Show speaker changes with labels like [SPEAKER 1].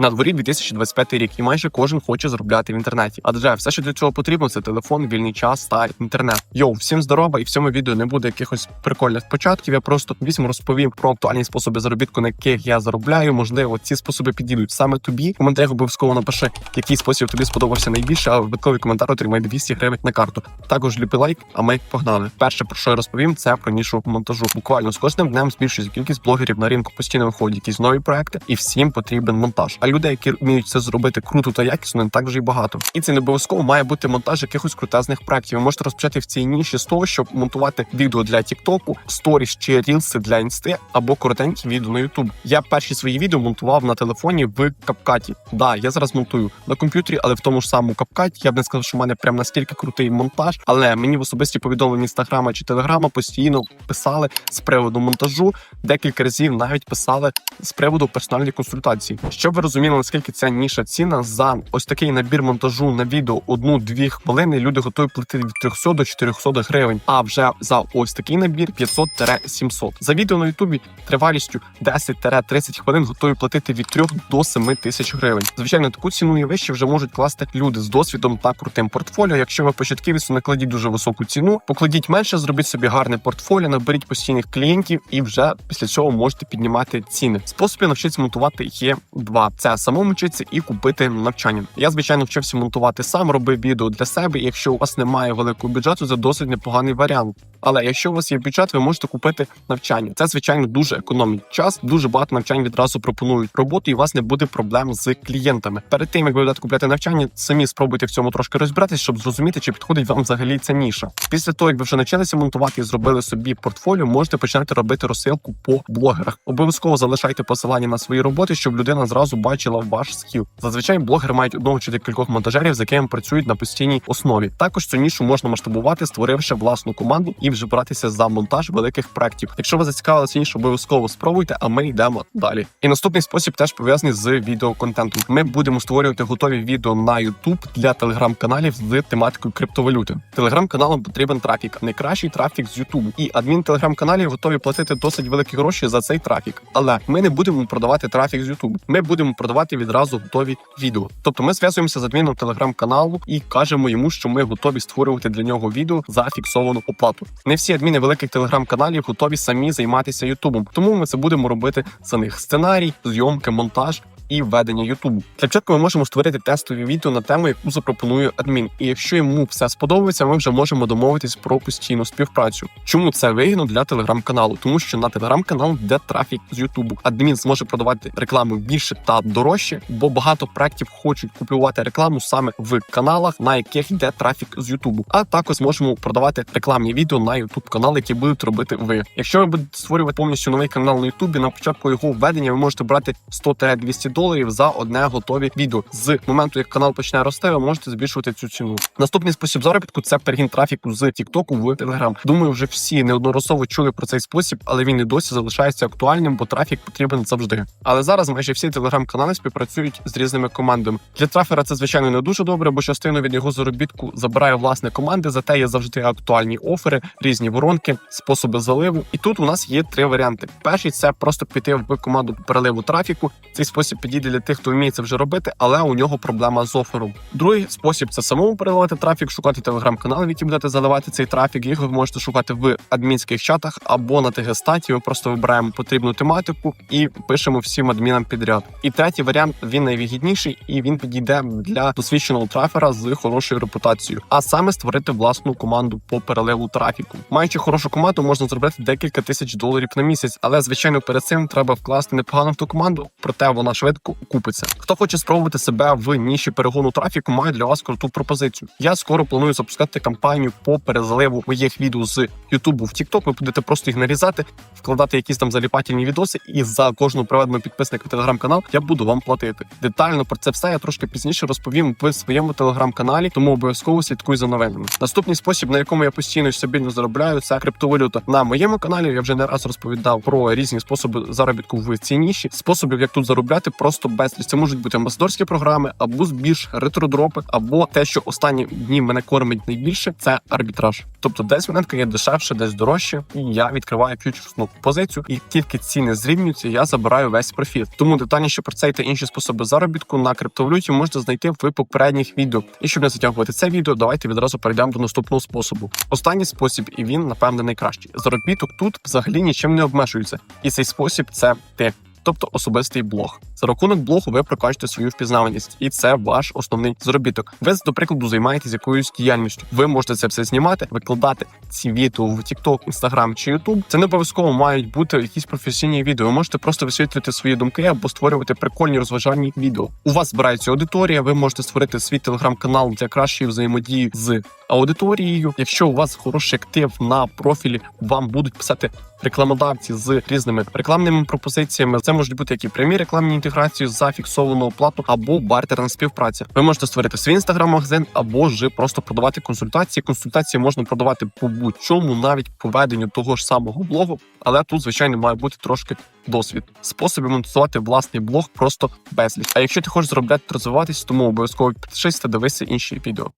[SPEAKER 1] На дворі 2025 рік, і майже кожен хоче заробляти в інтернеті. Адже все, що для цього потрібно, це телефон, вільний час та інтернет. Йоу, всім здорова, і в цьому відео не буде якихось прикольних початків. Я просто вісім розповім про актуальні способи заробітку, на яких я заробляю. Можливо, ці способи підійдуть саме тобі. В коментарях обов'язково напиши, який спосіб тобі сподобався найбільше, а випадковий коментар отримає 200 гривень на карту. Також ліпи лайк, а ми погнали. Перше, про що я розповім, це про нішу монтажу. Буквально з кожним днем збільшується кількість блогерів на ринку. Постійно виходять якісь нові проекти, і всім потрібен монтаж. Людей, які вміють це зробити круто та якісно, не так вже й багато. І це не обов'язково має бути монтаж якихось крутезних проектів. Ви можете розпочати в цій ніші з того, щоб монтувати відео для Тіктоку, сторіс чи рілси для інсти або коротенькі відео на Ютуб. Я перші свої відео монтував на телефоні в капкаті. Да, я зараз монтую на комп'ютері, але в тому ж самому капкаті. Я б не сказав, що в мене прям настільки крутий монтаж, але мені в особисті повідомлення інстаграма чи телеграма постійно писали з приводу монтажу. Декілька разів навіть писали з приводу персональної консультації. Щоб ви розуміли, наскільки ця ніша ціна за ось такий набір монтажу на відео одну-дві хвилини. Люди готові платити від 300 до 400 гривень. А вже за ось такий набір 500-700. За відео на Ютубі тривалістю 10-30 хвилин готові платити від 3 до 7 тисяч гривень. Звичайно, таку ціну і вище вже можуть класти люди з досвідом та крутим портфоліо. Якщо ви початківець, накладіть дуже високу ціну, покладіть менше, зробіть собі гарне портфоліо, наберіть постійних клієнтів, і вже після цього можете піднімати ціни. Способів навчитися монтувати є два: це самому вчитися і купити навчання. Я звичайно вчився монтувати сам, робив відео для себе. І якщо у вас немає великого бюджету, це досить непоганий варіант. Але якщо у вас є бюджет, ви можете купити навчання. Це звичайно дуже економить час. Дуже багато навчань відразу пропонують роботу, і у вас не буде проблем з клієнтами. Перед тим як ви будете купляти навчання, самі спробуйте в цьому трошки розбиратись, щоб зрозуміти, чи підходить вам взагалі ця ніша. Після того, як ви вже навчилися монтувати і зробили собі портфоліо, можете починати робити розсилку по блогерах. Обов'язково залишайте посилання на свої роботи, щоб людина зразу бачила ваш скіл. Зазвичай блогери мають одного чи декількох монтажерів, з якими працюють на постійній основі. Також цю нішу можна масштабувати, створивши власну команду і вже братися за монтаж великих проектів. Якщо ви зацікавилися нішу, обов'язково спробуйте, а ми йдемо далі. І наступний спосіб теж пов'язаний з відеоконтентом. Ми будемо створювати готові відео на YouTube для телеграм-каналів з тематикою криптовалюти. Телеграм-каналам потрібен трафік, найкращий трафік з YouTube. І адмін телеграм-каналів готові платити досить великі гроші за цей трафік. Але ми не будемо продавати трафік з YouTube. Ми будемо продавати відразу готові відео. Тобто ми зв'язуємося з адміном телеграм-каналу і кажемо йому, що ми готові створювати для нього відео за фіксовану оплату. Не всі адміни великих телеграм-каналів готові самі займатися Ютубом, тому ми це будемо робити за них: сценарій, зйомки, монтаж. І введення Ютубу для початку ми можемо створити тестові відео на тему, яку запропонує адмін. І якщо йому все сподобається, ми вже можемо домовитись про постійну співпрацю. Чому це вигідно для телеграм-каналу? Тому що на телеграм-канал йде трафік з Ютубу. Адмін зможе продавати рекламу більше та дорожче, бо багато проектів хочуть купувати рекламу саме в каналах, на яких йде трафік з Ютубу. А також можемо продавати рекламні відео на Ютуб канал, які будуть робити ви. Якщо ви будете створювати повністю новий канал на Ютубі, на початку його введення ви можете брати 100-200 доларів за одне готове відео. З моменту, як канал почне рости, ви можете збільшувати цю ціну. Наступний спосіб заробітку це перегін трафіку з Тіктоку в Телеграм. Думаю, вже всі неодноразово чули про цей спосіб, але він і досі залишається актуальним, бо трафік потрібен завжди. Але зараз майже всі телеграм-канали співпрацюють з різними командами. Для трафера це звичайно не дуже добре, бо частину від його заробітку забирає власне команди. Зате є завжди актуальні офери, різні воронки, способи заливу. І тут у нас є три варіанти. Перший це просто піти в команду переливу трафіку. Цей спосіб підійде для тих, хто вміє це вже робити, але у нього проблема з офером. Другий спосіб це самому переливати трафік, шукати телеграм-канали, в які будете заливати цей трафік. Їх ви можете шукати в адмінських чатах або на ТГ-статі. Ми просто вибираємо потрібну тематику і пишемо всім адмінам підряд. І третій варіант він найвигідніший і він підійде для досвідченого трафера з хорошою репутацією, а саме створити власну команду по переливу трафіку. Маючи хорошу команду, можна зробити декілька тисяч доларів на місяць, але звичайно перед цим треба вкласти непогану в ту команду, проте вона швидко окупиться. Хто хоче спробувати себе в ніші перегону трафіку, має для вас круту пропозицію. Я скоро планую запускати кампанію по перезаливу моїх відео з Ютубу в TikTok. Ви будете просто їх нарізати, вкладати якісь там заліпательні відоси, і за кожну проведену підписника телеграм-канал я буду вам платити. Детально про це все я трошки пізніше розповім в своєму телеграм-каналі, тому обов'язково слідкуй за новинами. Наступний спосіб, на якому я постійно і стабільно заробляю, це криптовалюта. На моєму каналі я вже не раз розповідав про різні способи заробітку в цій ніші. Способів, як тут заробляти, просто просто безліч. Це можуть бути амбасадорські програми, або збільш ретродропи, або те, що останні дні мене кормить найбільше, це арбітраж. Тобто, десь монетка є дешевше, десь дорожче, і я відкриваю фьючерсну позицію, і тільки ціни зрівнюються, я забираю весь профіт. Тому детальніше про цей та інші способи заробітку на криптовалюті можете знайти в попередніх відео. І щоб не затягувати це відео, давайте відразу перейдемо до наступного способу. Останній спосіб, і він напевне найкращий. Заробіток тут взагалі нічим не обмежується, і цей спосіб це ти. Тобто особистий блог. За рахунок блогу ви прокачуєте свою впізнаваність, і це ваш основний заробіток. Ви, до прикладу, займаєтесь якоюсь діяльністю. Ви можете це все знімати, викладати ці відео в TikTok, Instagram чи YouTube. Це не обов'язково мають бути якісь професійні відео. Ви можете просто висвітлювати свої думки або створювати прикольні розважальні відео. У вас збирається аудиторія. Ви можете створити свій телеграм-канал для кращої взаємодії з аудиторією. Якщо у вас хороший актив на профілі, вам будуть писати рекламодавці з різними рекламними пропозиціями. Це можуть бути як і прямі рекламні інтеграції за фіксовану оплату або бартерна співпраця. Ви можете створити свій інстаграм-магазин або ж просто продавати консультації. Консультації можна продавати по будь-чому, навіть по веденню того ж самого блогу. Але тут, звичайно, має бути трошки досвід. Способів монетизувати власний блог просто безліч. А якщо ти хочеш заробляти розвиватись, тому обов'язково підпишись та дивися інші відео.